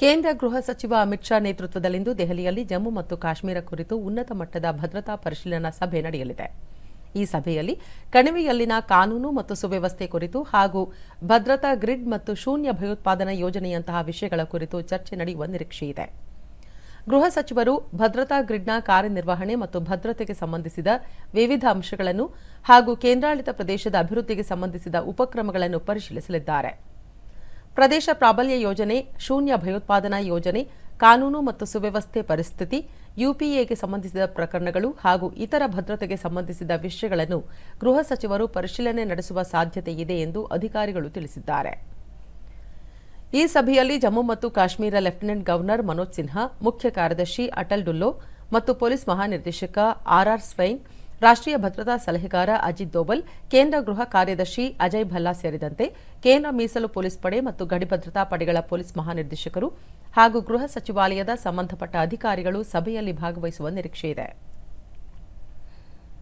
ಕೇಂದ್ರ ಗೃಹ ಸಚಿವ ಅಮಿತ್ ಶಾ ನೇತೃತ್ವದಲ್ಲಿಂದು ದೆಹಲಿಯಲ್ಲಿ ಜಮ್ಮು ಮತ್ತು ಕಾಶ್ಮೀರ ಕುರಿತು ಉನ್ನತ ಮಟ್ಟದ ಭದ್ರತಾ ಪರಿಶೀಲನಾ ಸಭೆ ನಡೆಯಲಿದೆ. ಈ ಸಭೆಯಲ್ಲಿ ಕಣಿವೆಯಲ್ಲಿನ ಕಾನೂನು ಮತ್ತು ಸುವ್ಯವಸ್ಥೆ ಕುರಿತು ಹಾಗೂ ಭದ್ರತಾ ಗ್ರಿಡ್ ಮತ್ತು ಶೂನ್ಯ ಭಯೋತ್ಪಾದನಾ ಯೋಜನೆಯಂತಹ ವಿಷಯಗಳ ಕುರಿತು ಚರ್ಚೆ ನಡೆಯುವ ನಿರೀಕ್ಷೆಯಿದೆ ಗೃಹ ಸಚಿವರು ಭದ್ರತಾ ಗ್ರಿಡ್ನ ಕಾರ್ಯನಿರ್ವಹಣೆ ಮತ್ತು ಭದ್ರತೆಗೆ ಸಂಬಂಧಿಸಿದ ವಿವಿಧ ಅಂಶಗಳನ್ನು ಹಾಗೂ ಕೇಂದ್ರಾಡಳಿತ ಪ್ರದೇಶದ ಅಭಿವೃದ್ಧಿಗೆ ಸಂಬಂಧಿಸಿದ ಉಪಕ್ರಮಗಳನ್ನು ಪರಿಶೀಲಿಸಲಿದ್ದಾರೆ. ಪ್ರದೇಶ ಪ್ರಾಬಲ್ಯ ಯೋಜನೆ, ಶೂನ್ಯ ಭಯೋತ್ಪಾದನಾ ಯೋಜನೆ, ಕಾನೂನು ಮತ್ತು ಸುವ್ಯವಸ್ಥೆ ಪರಿಸ್ಥಿತಿ, ಯುಪಿಎಗೆ ಸಂಬಂಧಿಸಿದ ಪ್ರಕರಣಗಳು ಹಾಗೂ ಇತರ ಭದ್ರತೆಗೆ ಸಂಬಂಧಿಸಿದ ವಿಷಯಗಳನ್ನು ಗೃಹ ಸಚಿವರು ಪರಿಶೀಲನೆ ನಡೆಸುವ ಸಾಧ್ಯತೆ ಇದೆ ಎಂದು ಅಧಿಕಾರಿಗಳು ತಿಳಿಸಿದ್ದಾರೆ. ಈ ಸಭೆಯಲ್ಲಿ ಜಮ್ಮು ಮತ್ತು ಕಾಶ್ಮೀರ ಲೆಫ್ಟಿನೆಂಟ್ ಗವರ್ನರ್ ಮನೋಜ್ ಸಿನ್ಹಾ, ಮುಖ್ಯ ಕಾರ್ಯದರ್ಶಿ ಅಟಲ್ ಡುಲ್ಲೋ ಮತ್ತು ಪೊಲೀಸ್ ಮಹಾನಿರ್ದೇಶಕ ಆರ್ಆರ್ ಸ್ವೈನ್ ರಾಷ್ಟ್ರೀಯ ಭದ್ರತಾ ಸಲಹೆಗಾರ ಅಜಿತ್ ದೋಬಲ್ ಕೇಂದ್ರ ಗೃಹ ಕಾರ್ಯದರ್ಶಿ ಅಜಯ್ ಭಲ್ಲಾ ಸೇರಿದಂತೆ ಕೇಂದ್ರ ಮೀಸಲು ಪೊಲೀಸ್ ಪಡೆ ಮತ್ತು ಗಡಿ ಭದ್ರತಾ ಪಡೆಗಳ ಪೊಲೀಸ್ ಮಹಾನಿರ್ದೇಶಕರು ಹಾಗೂ ಗೃಹ ಸಚಿವಾಲಯದ ಸಂಬಂಧಪಟ್ಟ ಅಧಿಕಾರಿಗಳು ಸಭೆಯಲ್ಲಿ ಭಾಗವಹಿಸುವ ನಿರೀಕ್ಷೆಯಿದೆ